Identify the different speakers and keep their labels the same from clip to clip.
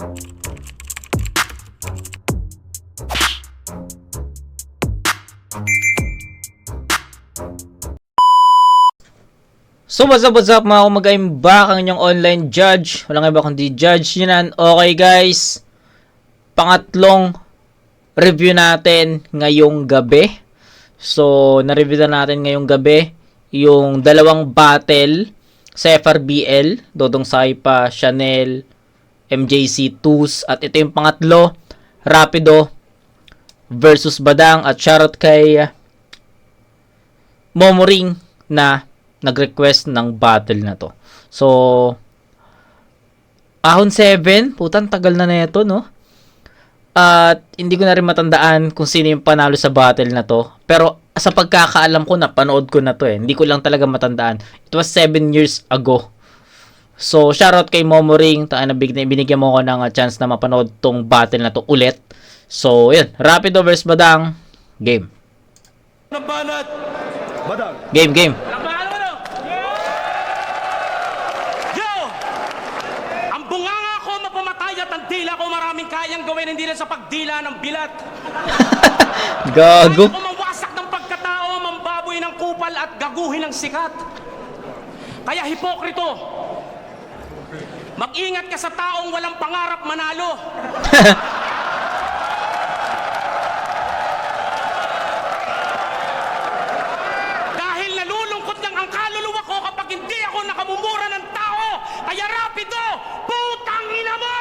Speaker 1: So what's up, what's up mga kumagaim back ang inyong online judge. Walang iba kundi judge yun Okay guys, pangatlong review natin ngayong gabi. So, na-review na natin ngayong gabi yung dalawang battle sa FRBL, Dodong Saipa, Chanel, MJC Tools, at ito yung pangatlo, Rapido versus Badang at shoutout kay Momoring na nag-request ng battle na to. So, Ahon 7, putang tagal na nito, no? At hindi ko na rin matandaan kung sino yung panalo sa battle na to. Pero sa pagkakaalam ko, napanood ko na to eh. Hindi ko lang talaga matandaan. It was 7 years ago. So, shoutout kay Momoring. Taan na big- binigyan mo ko ng uh, chance na mapanood tong battle na to ulit. So, yun. Rapido versus Badang. Game.
Speaker 2: banat. Badang.
Speaker 1: Game, game.
Speaker 2: Yo! Ang bunganga ko mapamatay at ang dila ko maraming kayang gawin hindi lang sa pagdila ng bilat.
Speaker 1: Gago.
Speaker 2: Kaya ko mawasak ng pagkatao, mambaboy ng kupal at gaguhin ng sikat. Kaya hipokrito, mag-ingat ka sa taong walang pangarap manalo. Dahil nalulungkot niyang ang kaluluwa ko kapag hindi ako nakamumura ng tao. Kaya rapido, putang ina mo!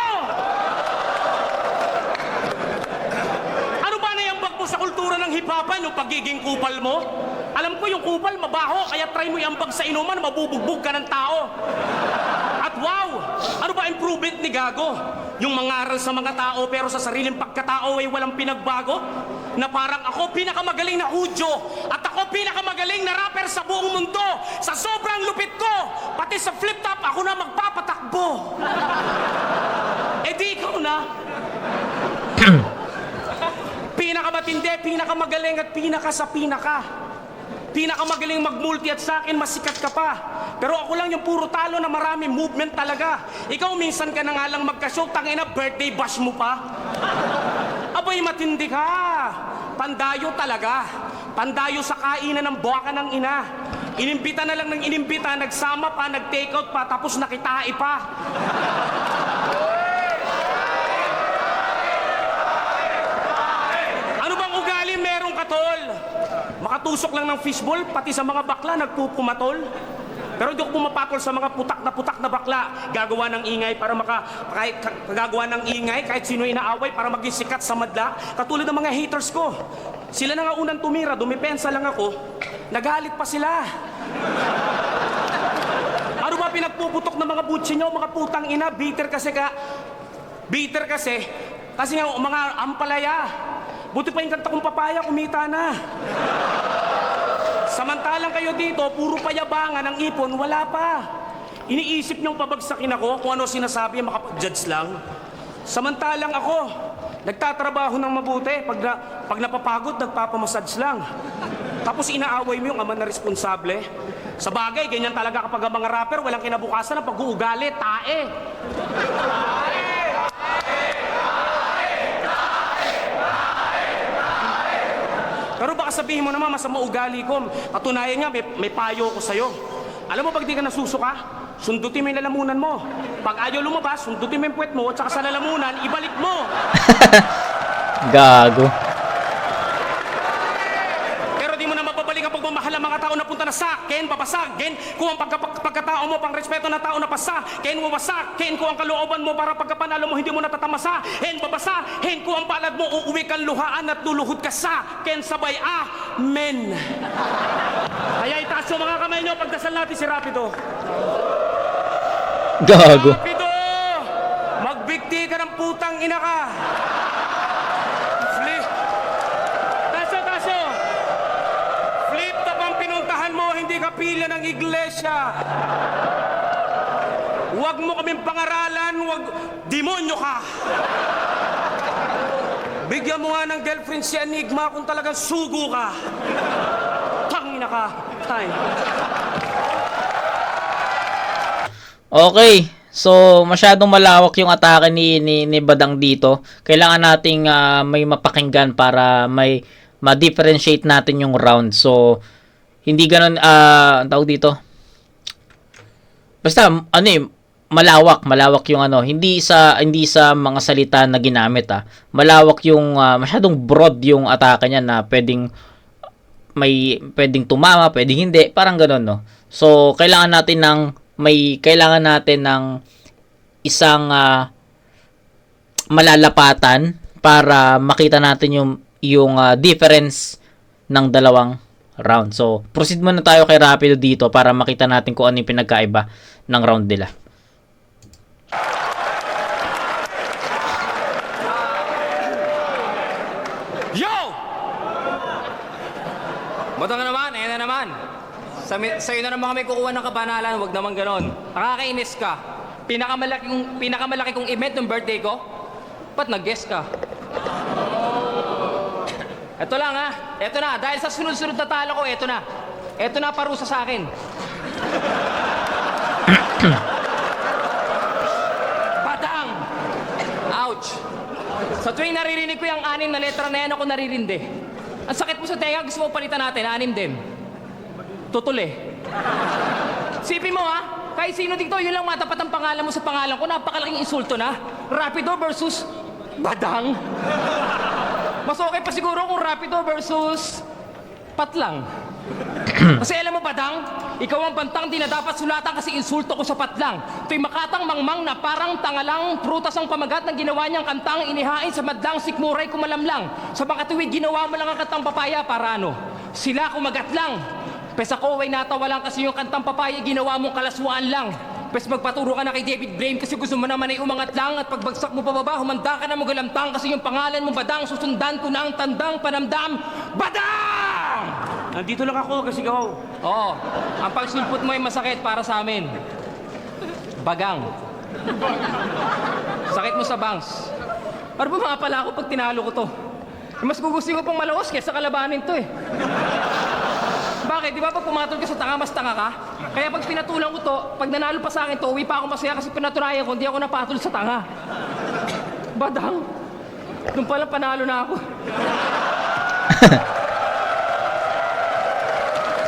Speaker 2: Ano ba na yung bag mo sa kultura ng hipapan, yung pagiging kupal mo? Alam ko yung kupal mabaho, kaya try mo yung bag sa inuman, mabubugbog ka ng tao. Wow, ano ba improvement ni Gago? Yung mangaral sa mga tao pero sa sariling pagkatao ay walang pinagbago? Na parang ako pinakamagaling na Hudyo at ako pinakamagaling na rapper sa buong mundo. Sa sobrang lupit ko, pati sa flip top ako na magpapatakbo. eh di ikaw na. Pinakamatindi, pinakamagaling at pinaka sa pinaka. Pinakamagaling magmulti at sa akin masikat ka pa. Pero ako lang yung puro talo na marami movement talaga. Ikaw minsan ka na nga lang magka-show, tangina birthday bash mo pa. Abay matindi ka. Pandayo talaga. Pandayo sa kainan ng buwaka ng ina. Inimbita na lang ng inimbita, nagsama pa, nag-take out pa, tapos nakitai pa. Ano bang ugali merong katol? Makatusok lang ng fishball, pati sa mga bakla nagpupumatol. Pero di ako pumapatol sa mga putak na putak na bakla. Gagawa ng ingay para maka... Kahit, ka- gagawa ng ingay kahit sino inaaway para maging sikat sa madla. Katulad ng mga haters ko. Sila na nga unang tumira, dumipensa lang ako. Nagalit pa sila. Ano ba pinagpuputok ng mga butsi nyo, mga putang ina? Bitter kasi ka... Bitter kasi, kasi nga mga ampalaya. Buti pa yung kanta kong papaya, kumita na. Samantalang kayo dito, puro payabangan ng ipon, wala pa. Iniisip niyong pabagsakin ako kung ano sinasabi, makapag-judge lang. Samantalang ako, nagtatrabaho ng mabuti. Pag, na, pag napapagod, nagpapamassage lang. Tapos inaaway mo yung ama na responsable. Sa bagay, ganyan talaga kapag ang mga rapper, walang kinabukasan ng pag-uugali, tae. Pero baka sabihin mo naman, masama ugali ko. Katunayan niya, may, may payo ko sa'yo. Alam mo, pag di ka nasusuka, sundutin mo yung lalamunan mo. Pag ayaw lumabas, sundutin mo yung puwet mo, at saka sa lalamunan, ibalik mo.
Speaker 1: Gago.
Speaker 2: Pero di mo na mapabalik ang pagmamahal ng mga tao na punta na sa akin, babasagin. Kung ang pagka, pagkatao mo, pang respeto na tao na pasa, ken mo basakin. Kung ang kalooban mo para pagkapanalo mo, hindi mo natatamasa. Hen babasa, hen kung ang palad mo, uuwi kang luhaan at luluhod ka sa, ken sabay, amen. Kaya itaas yung mga kamay nyo, pagdasal natin si Rapido.
Speaker 1: Gago.
Speaker 2: Rapido! Magbigti ka ng putang ina ka! Flip! Taso, taso! Flip top ang pinuntahan mo, hindi ka pila ng iglesia! Huwag mo kaming pangaralan, huwag... Demonyo ka! Bigyan mo nga ng girlfriend si Enigma kung talagang sugo ka! Tangina ka! Time!
Speaker 1: Okay. So, masyadong malawak yung atake ni, ni, ni Badang dito. Kailangan nating ah, may mapakinggan para may ma-differentiate natin yung round. So, hindi ganun, ah, ang tawag dito. Basta, ano eh, malawak, malawak yung ano, hindi sa hindi sa mga salita na ginamit ah. Malawak yung ah, masyadong broad yung atake niya na pwedeng may pwedeng tumama, pwedeng hindi, parang gano'n, no. So, kailangan natin ng may kailangan natin ng isang ah, malalapatan para makita natin yung yung ah, difference ng dalawang round. So, proceed muna tayo kay Rapido dito para makita natin kung ano yung pinagkaiba ng round nila.
Speaker 3: Yo! Bato nga naman, ayan na naman. Sa, sa'yo na naman kami kukuha ng kabanalan, wag naman ganon. Nakakainis ka. Pinakamalaki kong, pinakamalaki kong event ng birthday ko, ba't nag-guess ka? Ito lang ha, ito na, dahil sa sunod-sunod na talo ko, ito na. Ito na parusa sa akin. Badang! Ouch! Sa tuwing naririnig ko yung anim na letra na yan, ako naririndi. Ang sakit mo sa tenga, gusto mo palitan natin, anim din. Tutuli. Sipin mo ha, kahit sino dito, yun lang matapat ang pangalan mo sa pangalan ko, napakalaking insulto na. Rapido versus Badang. Mas okay pa siguro kung Rapido versus Patlang. Kasi alam mo, Badang, ikaw ang bantang di na dapat sulatan kasi insulto ko sa patlang. Ito'y makatang mangmang na parang tangalang prutas ang pamagat ng ginawa niyang kantang inihain sa madlang sikmuray kumalamlang. Sa makatuwid, ginawa mo lang ang kantang papaya para ano? Sila kumagat lang. Pes ako ay natawa lang kasi yung kantang papaya ginawa mong kalaswaan lang. Pes magpaturo ka na kay David Blaine kasi gusto mo naman ay umangat lang at pagbagsak mo pababa, humanda ka na magalamtang kasi yung pangalan mo badang susundan ko na ang tandang panamdam. Badang!
Speaker 2: Nandito lang ako kasi gawaw.
Speaker 3: Oo, ang pagsulpot mo ay masakit para sa amin. Bagang. Sakit mo sa bangs. Ano ba mga pala ako pag tinalo ko to? Mas gugustuhin ko pang malawas kesa kalabanin to eh. Bakit? Di ba pag pumatol ka sa tanga, mas tanga ka? Kaya pag pinatulan ko to, pag nanalo pa sa akin to, uwi pa ako masaya kasi pinaturayan ko, hindi ako napatol sa tanga. Badang. Doon pala panalo na ako.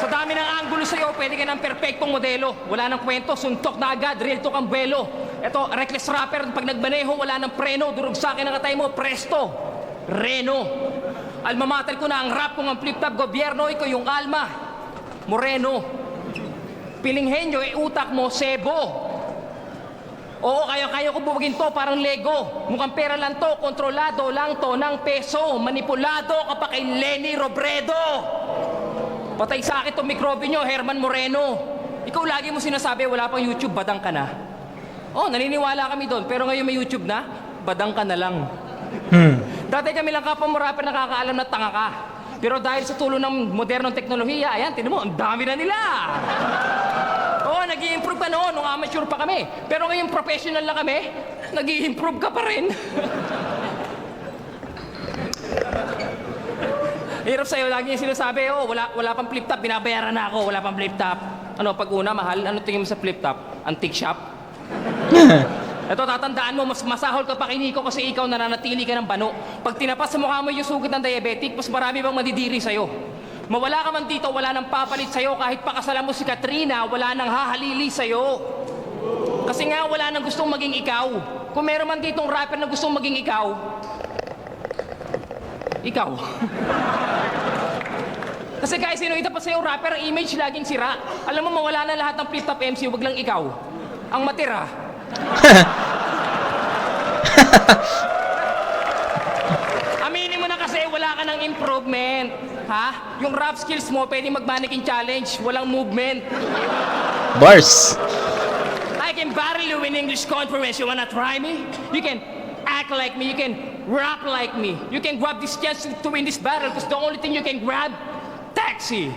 Speaker 3: Sa dami ng angulo sa'yo, pwede ka ng perpektong modelo. Wala nang kwento, suntok na agad, real talk ang buwelo. Ito, reckless rapper, pag nagbaneho, wala nang preno. Durog sa akin ang atay mo, presto. Reno. Alma mater ko na ang rap kung ang flip-top gobyerno, ikaw yung alma. Moreno. Pilinghenyo, e utak mo, sebo. Oo, kaya-kaya ko buwagin to, parang Lego. Mukhang pera lang to, kontrolado lang to ng peso. Manipulado ka pa kay Lenny Robredo. Patay sa akin itong mikrobe nyo, Herman Moreno. Ikaw lagi mo sinasabi, wala pang YouTube, badang ka na. Oh, naniniwala kami doon. Pero ngayon may YouTube na, badang ka na lang. Dati kami lang kapwa mo rapper nakakaalam na tanga ka. Pero dahil sa tulong ng modernong teknolohiya, ayan, tinan mo, ang dami na nila. Oo, nag improve pa noon, nung amateur pa kami. Pero ngayon professional na kami, nag improve ka pa rin. Hirap sa'yo, lagi yung sinasabi, oh, wala, wala pang flip top, binabayaran na ako, wala pang flip top. Ano, pag una, mahal, ano tingin mo sa flip top? Antique shop? Ito, tatandaan mo, mas masahol ka pa kay Nico kasi ikaw nananatili ka ng bano. Pag tinapas sa mukha mo yung sugit ng diabetic, mas marami bang madidiri sa'yo. Mawala ka man dito, wala nang papalit sa'yo. Kahit pakasalan mo si Katrina, wala nang hahalili sa'yo. Kasi nga, wala nang gustong maging ikaw. Kung meron man ditong rapper na gustong maging ikaw, ikaw. Kasi kahit sino itapat sa'yo, rapper, image laging sira. Alam mo, mawala na lahat ng flip-top MC, wag lang ikaw. Ang matira. Aminin mo na kasi, wala ka ng improvement. Ha? Yung rap skills mo, pwede mag-mannequin challenge. Walang movement.
Speaker 1: Bars.
Speaker 3: I can battle you in English conference. You wanna try me? You can act like me. You can rap like me. You can grab this chance to win this battle because the only thing you can grab, taxi.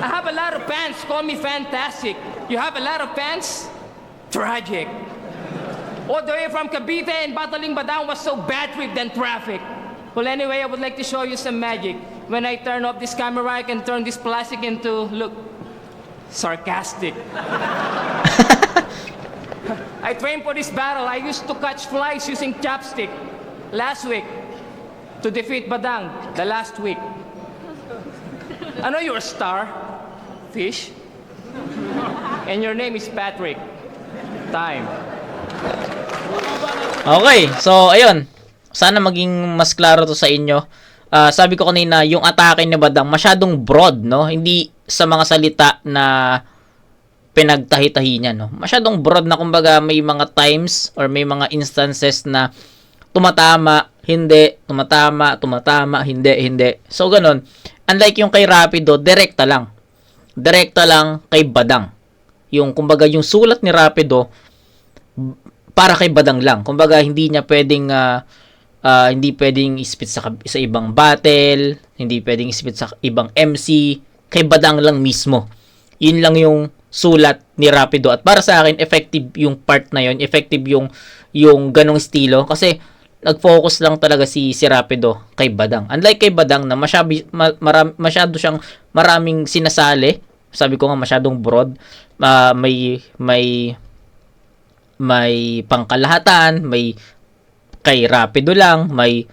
Speaker 3: I have a lot of fans. Call me fantastic. You have a lot of fans? Tragic. All the way from Cavite and battling Badang was so bad trip than traffic. Well, anyway, I would like to show you some magic. When I turn off this camera, I can turn this plastic into, look, sarcastic. I trained for this battle. I used to catch flies using chopstick last week to defeat Badang the last week. I know you're a star, fish. And your name is Patrick. Time.
Speaker 1: Okay, so ayun. Sana maging mas klaro to sa inyo. Ah, sabi ko kanina, yung atake ni Badang masyadong broad, no? Hindi sa mga salita na pinagtahi-tahi niya, no? Masyadong broad na kumbaga may mga times or may mga instances na tumatama, hindi, tumatama, tumatama, hindi, hindi. So, ganun. Unlike yung kay Rapido, direkta lang. Direkta lang kay Badang. Yung, kumbaga, yung sulat ni Rapido, para kay Badang lang. Kumbaga, hindi niya pwedeng ah, ah, hindi pwedeng ispit sa, sa ibang battle, hindi pwedeng ispit sa ibang MC, kay Badang lang mismo. Yun lang yung sulat ni Rapido. At para sa akin, effective yung part na yun. Effective yung, yung ganong estilo. Kasi, nag-focus lang talaga si, si Rapido kay Badang. Unlike kay Badang na masyabi, ma, maram- masyado siyang maraming sinasali. Sabi ko nga, masyadong broad. Ah, may, may, may pangkalahatan, may kay Rapido lang, may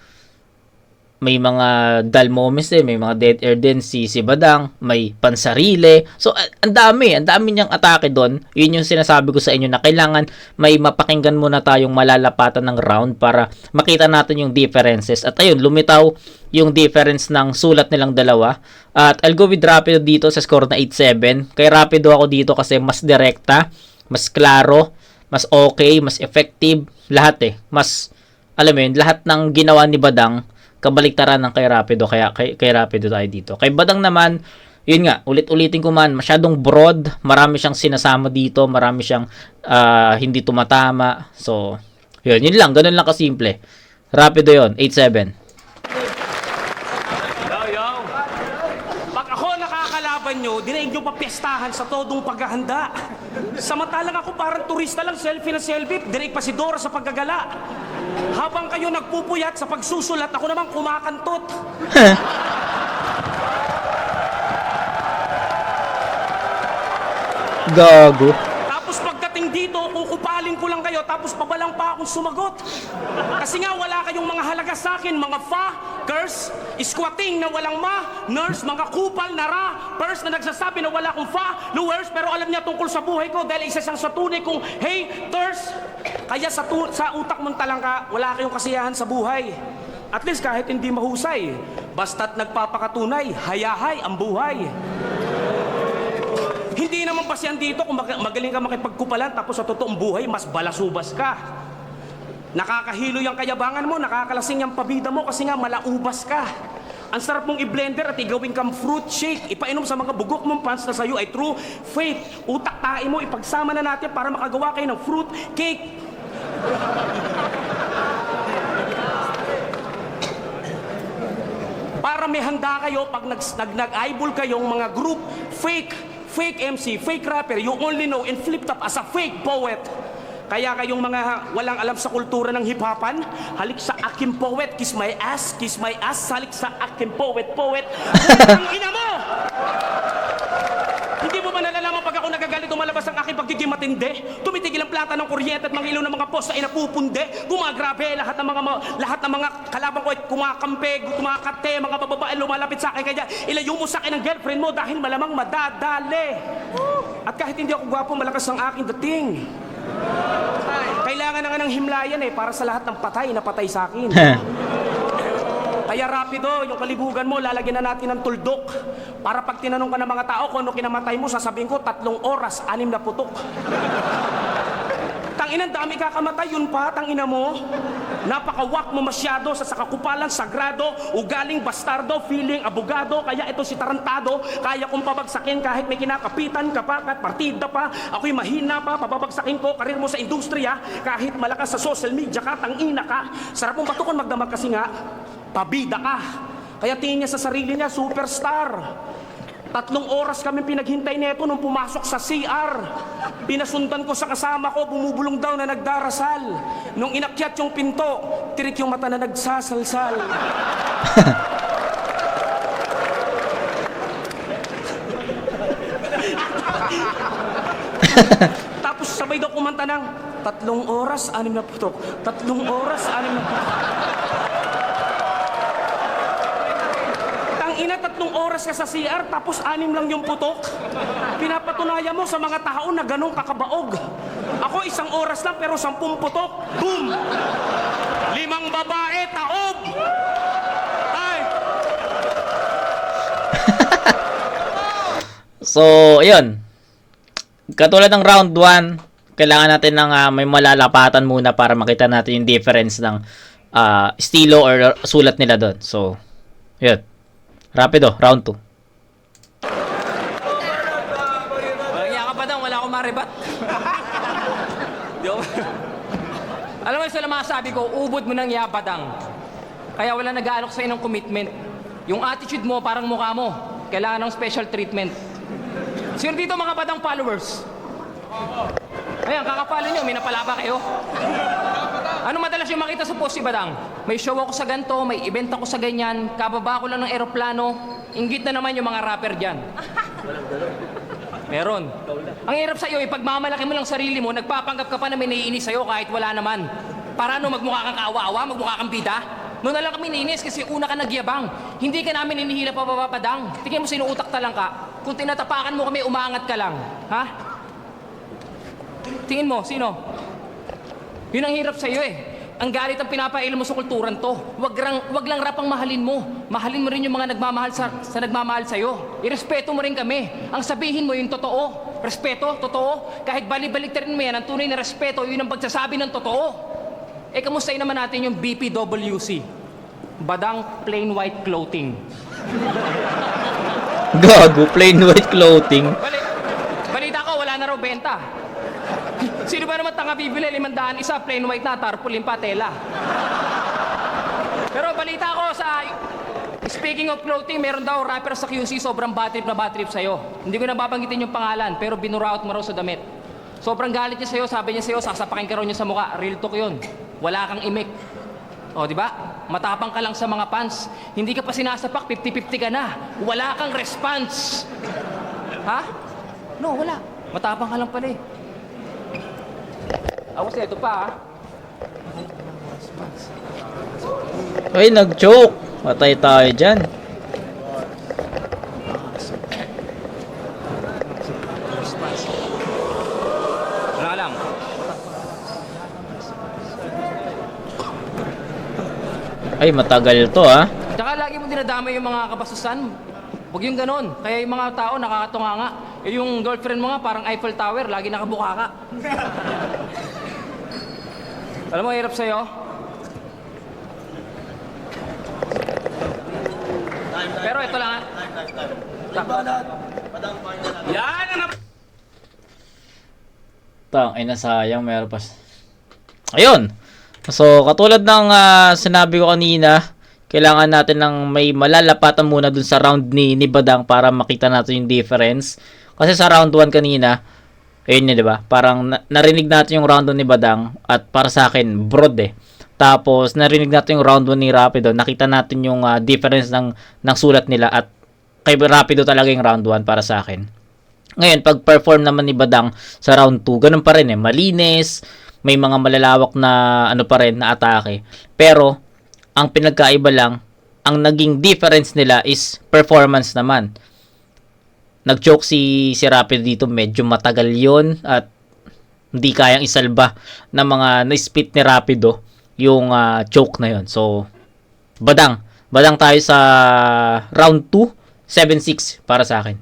Speaker 1: may mga dull moments din, may mga dead air din si, si Badang, may pansarile. So, ang dami, ang dami niyang atake doon. Yun yung sinasabi ko sa inyo na kailangan may mapakinggan muna tayong malalapatan ng round para makita natin yung differences. At ayun, lumitaw yung difference ng sulat nilang dalawa. At I'll go with Rapido dito sa score na 8-7. Kay Rapido ako dito kasi mas direkta, mas klaro, mas okay, mas effective, lahat eh. Mas, alam mo yun, lahat ng ginawa ni Badang, kabaliktaran ng kay Rapido, kaya kay, kay Rapido tayo dito. Kay Badang naman, yun nga, ulit-ulitin ko man, masyadong broad, marami siyang sinasama dito, marami siyang ah, hindi tumatama. So, yun, yun lang, ganun lang kasimple. Rapido yun, 8-7.
Speaker 2: Yo, yo. Pag ako nakakalaban nyo, dinaig nyo pa piyestahan sa todong paghahanda. Samantalang ako parang turista lang, selfie na selfie, dinaig pa si Dora sa paggagala. Habang kayo nagpupuyat sa pagsusulat, ako naman kumakantot.
Speaker 1: Gago.
Speaker 2: Tapos pagdating dito, kukupaling ko lang kayo, tapos pabalang pa akong sumagot. Kasi nga wala kayong mga halaga sa akin, mga fa, curse, squatting na walang ma, nurse, mga kupal na ra, purse na nagsasabi na wala akong fa, lowers, pero alam niya tungkol sa buhay ko dahil isa siyang sa tunay kong, hey, thirst. Kaya sa, tu- sa utak mong talangka, wala kayong kasiyahan sa buhay. At least kahit hindi mahusay, basta't nagpapakatunay, hayahay ang buhay. Hindi naman pa siyan dito kung mag- magaling ka makipagkupalan tapos sa totoong buhay mas balasubas ka. Nakakahilo yung kayabangan mo, nakakalasing yung pabida mo kasi nga malaubas ka. Ang sarap mong i-blender at igawin kang fruit shake. Ipainom sa mga bugok mong fans na sa'yo ay true faith. Utak tae mo, ipagsama na natin para makagawa kayo ng fruit cake. Para may handa kayo pag nag, nag, nag-eyeball kayong mga group, fake, fake MC, fake rapper, you only know and flipped up as a fake poet. Kaya kayong mga walang alam sa kultura ng hip-hopan, halik sa akin poet, kiss my ass, kiss my ass, halik sa akin poet, poet. Ang ina mo! Hindi mo ba nalalaman pag ako nagagalit lumalabas ang aking pagiging matindi? Tumitigil ang plata ng kuryente at mga ilaw ng mga post ay napupunde. Gumagrabe lahat ng mga lahat ng mga kalabang ko ay kumakampe, kumakate, mga bababae lumalapit sa akin kaya ilayo mo sa akin ang girlfriend mo dahil malamang madadali. At kahit hindi ako gwapo, malakas ang aking dating. Kailangan na nga ng himlayan eh para sa lahat ng patay na patay sa akin. Kaya rapido, yung kalibugan mo, lalagyan na natin ng tuldok. Para pag tinanong ka ng mga tao kung ano kinamatay mo, sasabihin ko, tatlong oras, anim na putok. Tanginan, dami kakamatay, yun pa, tangina mo. Napakawak mo masyado sa sakakupalan, sagrado, ugaling bastardo, feeling abogado, kaya ito si Tarantado, kaya kong pabagsakin kahit may kinakapitan ka pa, kahit partida pa, ako'y mahina pa, pababagsakin ko, karir mo sa industriya, kahit malakas sa social media ka, tangina ka. Sarap mong batukon magdamag kasi nga, pabida ka. Kaya tingin niya sa sarili niya, superstar. Tatlong oras kami pinaghintay nito nung pumasok sa CR. Pinasundan ko sa kasama ko, bumubulong daw na nagdarasal. Nung inakyat yung pinto, tirik yung mata na nagsasalsal. Tapos sabay daw kumanta ng tatlong oras, anim na putok. Tatlong oras, anim na putok. Tang ina, tatlong oras ka sa CR, tapos anim lang yung putok. Pinapatunayan mo sa mga tao na ganong kakabaog. Ako isang oras lang, pero sampung putok. Boom! Limang babae, taob! Ay!
Speaker 1: So, ayun. Katulad ng round 1, kailangan natin ng ah, may malalapatan muna para makita natin yung difference ng ah, estilo or sulat nila doon. So, yun. Rapido, round 2.
Speaker 3: Walang iya ka pa daw, wala akong maribat. Di ako... Alam mo, isa lang masasabi ko, ubod mo ng yapadang. Kaya wala nag-aalok sa'yo ng commitment. Yung attitude mo, parang mukha mo. Kailangan ng special treatment. Sino dito mga badang followers? Ayan, kakapalo nyo, may napalaba kayo. Ano madalas yung makita sa post si Badang? May show ako sa ganto, may event ako sa ganyan, kababa ko lang ng eroplano, inggit na naman yung mga rapper dyan. Meron. Ang hirap sa'yo, eh, pagmamalaki mo lang sarili mo, nagpapanggap ka pa na may naiinis sa'yo kahit wala naman. Para ano, magmukha kang kaawa-awa, magmukha kang bida? Noon na lang kami naiinis kasi una ka nagyabang. Hindi ka namin hinihila pa papapadang. Tingin mo sinuutak talang ka. Kung tinatapakan mo kami, umangat ka lang. Ha? Tingin mo, sino? Yun ang hirap sa'yo eh. Ang galit ang pinapailan mo sa kulturan to. Wag, lang, wag lang rapang mahalin mo. Mahalin mo rin yung mga nagmamahal sa, sa nagmamahal sa'yo. Irespeto mo rin kami. Ang sabihin mo yung totoo. Respeto, totoo. Kahit bali-balik mo yan, ang tunay na respeto, yun ang pagsasabi ng totoo. Eh, kamustahin naman natin yung BPWC? Badang plain white clothing.
Speaker 1: Gago, plain white clothing.
Speaker 3: Bali, balita ko, wala na raw benta. Sino ba naman tanga bibili limandaan isa, plain white na, tarpaulin pa, tela. Pero balita ko sa... Speaking of clothing, meron daw rapper sa QC, sobrang bad trip na bad trip sa'yo. Hindi ko na babanggitin yung pangalan, pero binuraot mo raw sa damit. Sobrang galit niya sa'yo, sabi niya sa'yo, sasapakin ka raw niya sa mukha. Real talk yun. Wala kang imik. O, di ba? Matapang ka lang sa mga fans. Hindi ka pa sinasapak, 50-50 ka na. Wala kang response. Ha? No, wala. Matapang ka lang pala eh. Awas ito pa ah.
Speaker 1: Ay, nag-choke. Patay tayo dyan.
Speaker 3: Wala ka lang.
Speaker 1: Ay, matagal to ah.
Speaker 3: Tsaka lagi mo dinadamay yung mga kabasusan. Huwag yung ganon. Kaya yung mga tao nakakatunga nga. Eh, yung girlfriend mo nga parang Eiffel Tower, lagi nakabuka ka. Alam mo, hirap sa'yo. Pero ito lang ah.
Speaker 2: Yan ang
Speaker 1: Tang, ay nasayang meron pa. Ayun. So, katulad ng ah, sinabi ko kanina, kailangan natin ng may malalapatan muna dun sa round ni, ni Badang para makita natin yung difference. Kasi sa round 1 kanina, ayun yun, di ba? Parang na- narinig natin yung round 1 ni Badang at para sa akin, broad eh. Tapos, narinig natin yung round 1 ni Rapido. Nakita natin yung ah, difference ng, ng sulat nila at kay Rapido talaga yung round 1 para sa akin. Ngayon, pag perform naman ni Badang sa round 2, ganun pa rin eh. Malinis, may mga malalawak na ano pa rin na atake. Pero, ang pinagkaiba lang, ang naging difference nila is performance naman. Nag-joke si, si Rapid dito, medyo matagal yon at hindi kayang isalba ng mga na-spit ni Rapido yung ah, joke na yon. So, Badang. Badang tayo sa round 2, 7-6 para sa akin.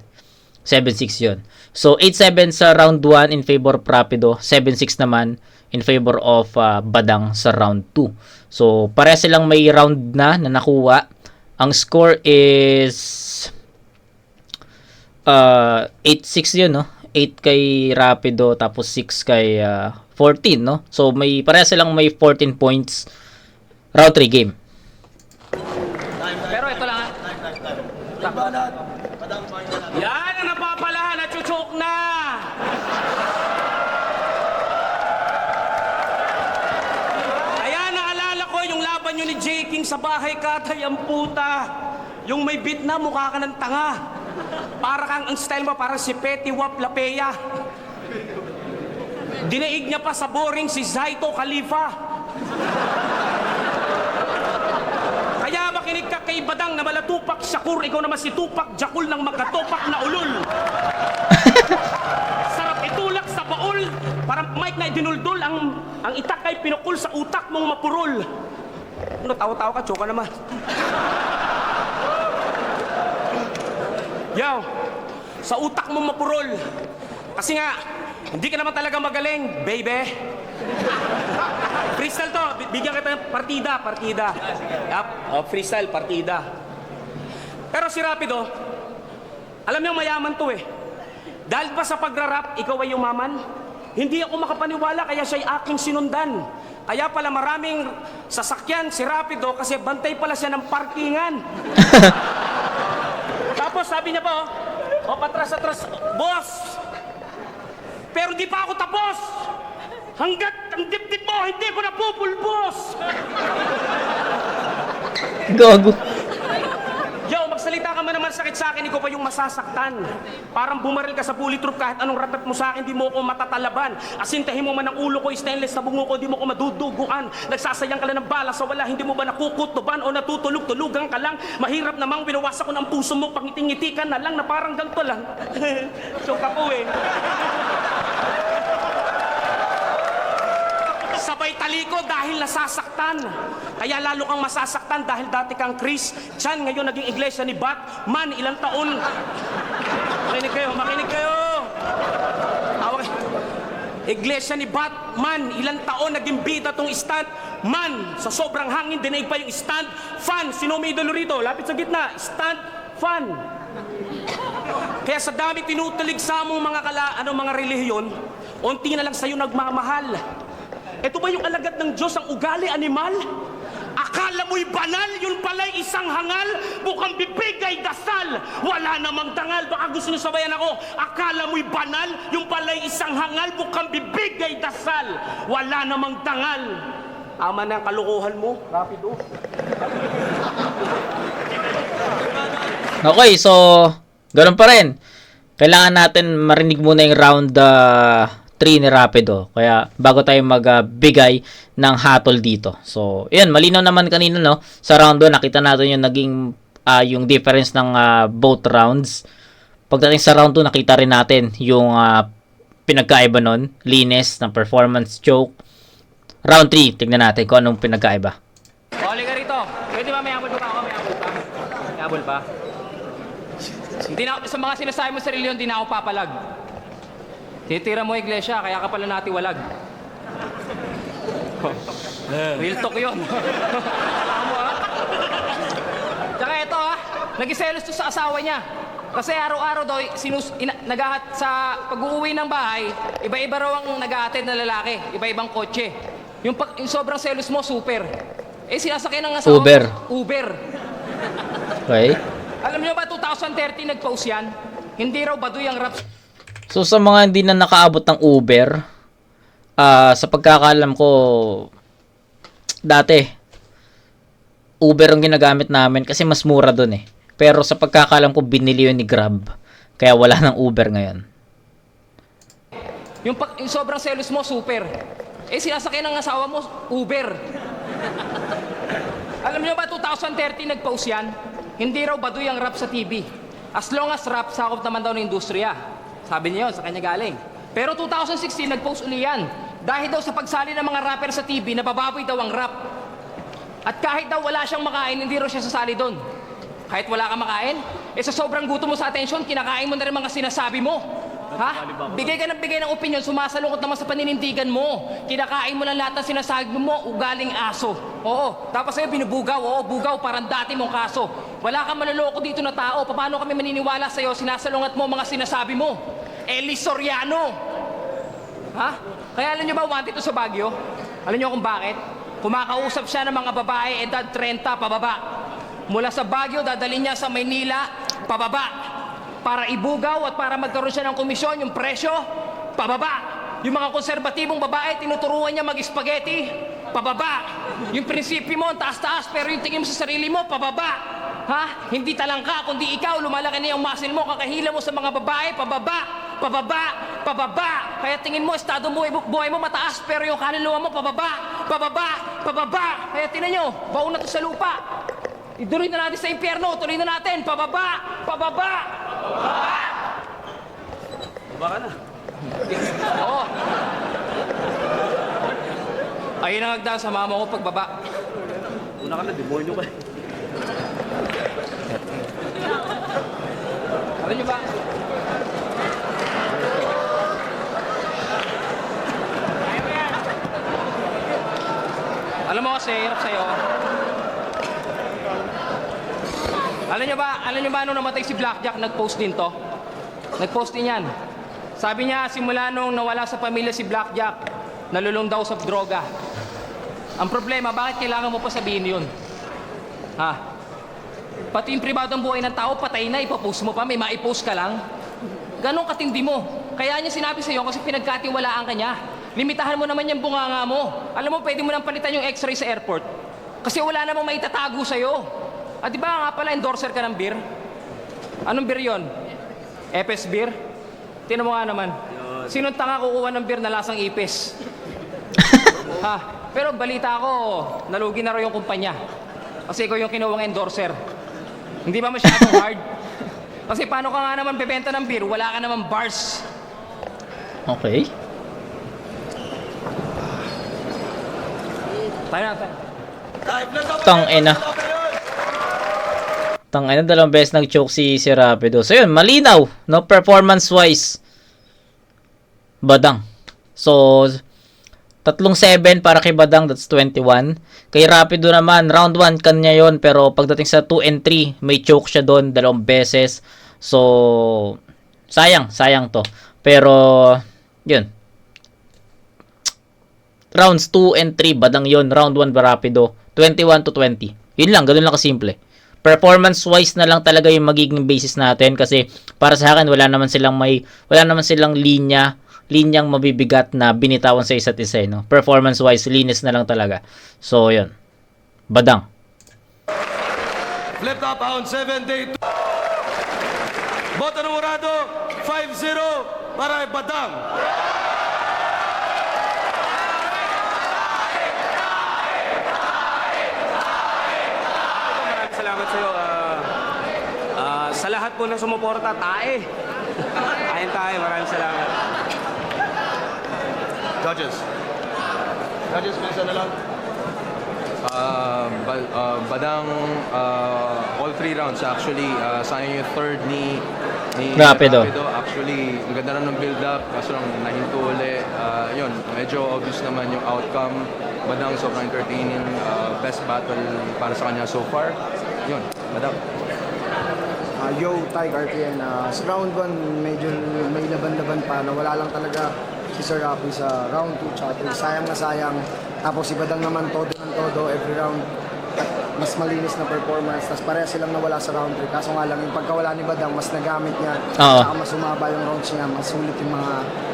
Speaker 1: 7-6 yun. So, 8-7 sa round 1 in favor of Rapido. 7-6 naman in favor of uh, Badang sa round 2. So, pare silang may round na na nakuha. Ang score is uh, 8-6 yun, no? 8 kay Rapido, tapos 6 kay uh, 14, no? So, may pare silang may 14 points round 3 game.
Speaker 3: Pero ito lang ah.
Speaker 2: Yan ang napapalahan at chuchok na! Kaya naalala ko yung laban nyo ni J. King sa bahay katay ang puta. Yung may beat na mukha ka ng tanga. Para kang ang style mo parang si Petty Wap Lapea. Dinaig niya pa sa boring si Zaito Khalifa. Kaya makinig ka kay Badang na malatupak Shakur, ikaw naman si Tupak Jakul ng magkatupak na ulul. Sarap itulak sa baul, parang mic na dinuldul, ang, ang itak ay pinukul sa utak mong mapurol. Ano, tawa-tawa ka, choka naman. Yaw, sa utak mong mapurol. Kasi nga, hindi ka naman talaga magaling, baby. Freestyle to, Bi- bigyan kita ng partida, partida. Yup, oh, freestyle, partida. Pero si Rapido, alam niyo mayaman to eh. Dahil ba sa pagrarap, ikaw ay umaman? Hindi ako makapaniwala kaya siya'y aking sinundan. Kaya pala maraming sasakyan si Rapido kasi bantay pala siya ng parkingan. Sabi niya pa, oh, oh patras-atras, boss, pero di pa ako tapos. Hanggat ang dibdib mo, hindi ko napupulbos.
Speaker 1: Gago.
Speaker 2: Ka man naman sakit sa akin, ikaw pa yung masasaktan. Parang bumaril ka sa bulletproof kahit anong ratat mo sa akin, di mo ako matatalaban. Asintahin mo man ang ulo ko, stainless sa bungo ko, di mo ko maduduguan. Nagsasayang ka lang ng bala sa wala, hindi mo ba nakukutuban o natutulog-tulugan ka lang? Mahirap namang binawasan ko ng puso mo, pangiting-ngiti ka na lang na parang ganito lang. Joke ako eh. Sabay taliko dahil nasasaktan. Kaya lalo kang masasaktan dahil dati kang Chris. Diyan ngayon naging iglesia ni Batman. Ilang taon. Makinig kayo, makinig kayo. Awag. Iglesia ni Batman. Ilang taon naging bida tong stand. Man, sa sobrang hangin, dinaig pa yung stand. Fan, sino may idolo rito? Lapit sa gitna. Stand, fan. Kaya sa dami tinutulig sa mong mga kala, ano, mga relihiyon, unti na lang sa'yo nagmamahal. Ito ba yung alagad ng Diyos ang ugali animal? Akala mo'y banal, yun pala'y isang hangal, bukang bibig ay dasal, wala namang dangal. Baka gusto niyo sabayan ako, akala mo'y banal, yung pala'y isang hangal, bukang bibig ay dasal, wala namang dangal. Ama na ang kalukuhan mo, rapido.
Speaker 1: Okay, so, ganun pa rin. Kailangan natin marinig muna yung round 3 ni Rapido. Kaya, bago tayo magbigay ng hatol dito. So, yun, malinaw naman kanina, no? Sa round 2, nakita natin yung naging, ah, yung difference ng ah, both rounds. Pagdating sa round 2, nakita rin natin yung ah, pinagkaiba nun. Linis ng performance joke. Round 3, tignan natin kung anong pinagkaiba.
Speaker 3: Oli ka rito. Pwede ba may habol pa ako? May habol pa? May habol pa? Hindi sa mga sinasabi mo sa reliyon, di na ako papalag. Titira mo iglesia, kaya ka pala natiwalag. Real talk yun. Tama mo ha? Tsaka ito ha, nagiselos to sa asawa niya. Kasi araw-araw daw, sinus, ina, nagahat sa pag-uwi ng bahay, iba-iba raw ang nag-aatid na lalaki, iba-ibang kotse. Yung, pag, yung sobrang selos mo, super. Eh, sinasakyan ng asawa
Speaker 1: Uber.
Speaker 3: mo, Uber.
Speaker 1: Okay?
Speaker 3: Alam niyo ba, 2030 nag-post yan? Hindi raw baduy ang rap
Speaker 1: So sa mga hindi na nakaabot ng Uber, ah sa pagkakalam ko dati Uber ang ginagamit namin kasi mas mura doon eh. Pero sa pagkakalam ko binili yun ni Grab. Kaya wala ng Uber ngayon.
Speaker 3: Yung, pag, yung sobrang selos mo, super. Eh, sinasakyan ng asawa mo, Uber. Alam niyo ba, 2030 nag-post yan? Hindi raw baduy ang rap sa TV. As long as rap, sakop naman daw ng industriya. Sabi niya yun, sa kanya galing. Pero 2016, nag-post uli yan. Dahil daw sa pagsali ng mga rapper sa TV, nabababoy daw ang rap. At kahit daw wala siyang makain, hindi raw siya sasali doon. Kahit wala kang makain, eh sa sobrang gutom mo sa attention, kinakain mo na rin mga sinasabi mo. Ha? Bigay ka ng bigay ng opinion, sumasalungkot naman sa paninindigan mo. Kinakain mo lang lahat ng sinasabi mo, ugaling aso. Oo. Tapos sa'yo binubugaw, oo, bugaw, parang dati mong kaso. Wala kang maloloko dito na tao. Paano kami maniniwala sa'yo, sinasalungat mo mga sinasabi mo? Eli Soriano. Ha? Kaya alam nyo ba, wanted to sa Baguio? Alam nyo kung bakit? Kumakausap siya ng mga babae edad 30 pababa. Mula sa Baguio, dadalhin niya sa Maynila, pababa. Para ibugaw at para magkaroon siya ng komisyon, yung presyo, pababa. Yung mga konserbatibong babae, tinuturuan niya mag-spaghetti, pababa. Yung prinsipyo mo, taas-taas, pero yung tingin mo sa sarili mo, pababa. Ha? Hindi talangka, kundi ikaw, lumalaki na yung muscle mo, kakahila mo sa mga babae, pababa, pababa, pababa, Kaya tingin mo, estado mo, buhay mo mataas, pero yung kaluluwa mo pababa, pababa, pababa. Kaya tingnan nyo, baon na to sa lupa. Iduloy na natin sa impyerno, tuloy na natin, pababa, pababa.
Speaker 2: Baka na.
Speaker 3: Oo. Ayun ang hagdan sa mama ko pagbaba.
Speaker 2: Una ka na, demonyo ka.
Speaker 3: Alam nyo ba? Kasi, hirap sa'yo. Alam nyo ba, alam nyo ba nung namatay si Blackjack, nag-post din to? Nag-post din yan. Sabi niya, simula nung nawala sa pamilya si Blackjack, nalulong daw sa droga. Ang problema, bakit kailangan mo pa sabihin yun? Ha? Pati yung pribadong buhay ng tao, patay na, ipopost mo pa, may maipost ka lang. Ganon katindi mo. Kaya niya sinabi sa'yo kasi pinagkatiwalaan ka niya. Limitahan mo naman yung bunganga mo. Alam mo, pwede mo nang palitan yung x-ray sa airport. Kasi wala namang maitatago sa'yo. At di ba nga pala, endorser ka ng beer? Anong beer yon? Epes beer? Tinan mo nga naman. Sinong tanga kukuha ng beer na lasang ipis? ha? Pero balita ko, nalugi na raw yung kumpanya. Kasi ikaw yung kinuwang endorser. Hindi ba masyadong hard? Kasi paano ka nga naman bebenta ng beer, wala ka naman bars.
Speaker 1: Okay.
Speaker 3: Tayo na.
Speaker 1: Tang ina. Tang ina, dalawang beses nag-choke si, si Rapido. So yun, malinaw, no? Performance-wise. Badang. So, tatlong 7 para kay Badang, that's 21. Kay Rapido naman, round 1 kanya yon pero pagdating sa 2 and 3, may choke siya doon dalawang beses. So, sayang, sayang to. Pero, yun, rounds 2 and 3, badang yon Round 1 ba rapido? 21 to 20. Yun lang, ganun lang kasimple. Performance-wise na lang talaga yung magiging basis natin kasi para sa akin wala naman silang may wala naman silang linya linyang mabibigat na binitawan sa isa't isa, eh, no? Performance-wise, linis na lang talaga. So, yun. Badang.
Speaker 4: Flip top pound 7 day 2. Boto numorado 5-0 para Badang.
Speaker 2: Maraming po na sumuporta, tae. Ayan tayo, maraming salamat.
Speaker 4: Judges. Judges, may isa na lang.
Speaker 5: Uh, ba- uh, badang uh, all three rounds actually uh, sayang yung third ni ni
Speaker 1: Rapido.
Speaker 5: actually ang ganda na ng build up kaso lang nahinto uli uh, yun medyo obvious naman yung outcome badang sobrang entertaining uh, best battle para sa kanya so far yun badang
Speaker 6: Ah, yo, Tiger RPN. Uh, sa round 1, medyo may laban-laban pa na wala lang talaga si Sir Rafi sa round 2 tsaka 3. Sayang na sayang. Tapos si Badang naman todo ng todo every round. At mas malinis na performance. Tapos pareha silang nawala sa round 3. Kaso nga lang, yung pagkawala ni Badang, mas nagamit niya.
Speaker 1: Oo.
Speaker 6: Tsaka mas sumaba yung rounds niya. Mas sulit yung mga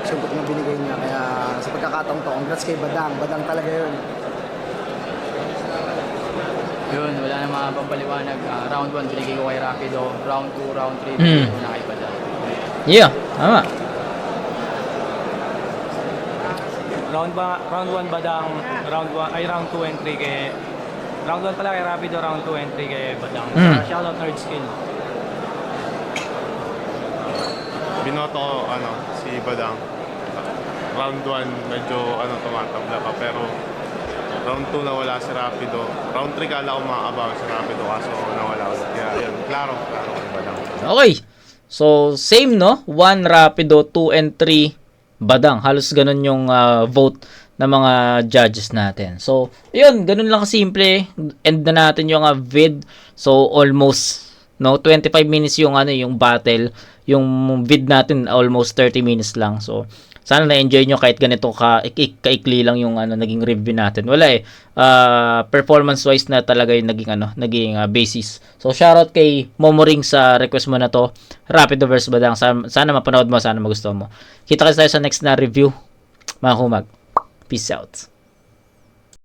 Speaker 6: sugot na binigay niya. Kaya sa pagkakataong to, congrats kay Badang. Badang talaga yun.
Speaker 7: Yun, wala na mga pampaliwanag. Ah, round 1, binigay ko kay Rapido. Round 2, round 3,
Speaker 1: Hmm.
Speaker 7: binigay ko na kay Badal.
Speaker 1: Yeah, tama.
Speaker 8: round ba round 1 Badang, round 1 ay round 2 and 3 kay round 1 pala kay Rapido, round 2 and 3 kay Badang.
Speaker 1: Mm.
Speaker 8: Shoutout nerd skill.
Speaker 9: binoto ko ano, si Badang. Round 1, medyo ano, tumatabla pa. Pero round 2 nawala si Rapido. Round 3 kala ko makakabawi si Rapido kaso nawala ulit. Kaya yun, klaro, klaro kay Badang.
Speaker 1: Okay. So, same no? 1 Rapido, 2 and 3 Badang. Halos ganun yung ah, vote ng mga judges natin. So, yun, ganun lang kasimple. End na natin yung ah, vid. So, almost no 25 minutes yung ano yung battle yung vid natin almost 30 minutes lang so sana na-enjoy nyo kahit ganito ka ik- kaikli lang yung ano naging review natin. Wala eh. Ah, performance wise na talaga yung naging ano naging ah, basis. So shoutout kay Momoring sa request mo na to. Rapido vs Badang sana, sana mapanood mo sana magustuhan mo. Kita kasi tayo sa next na review. Mga humag peace out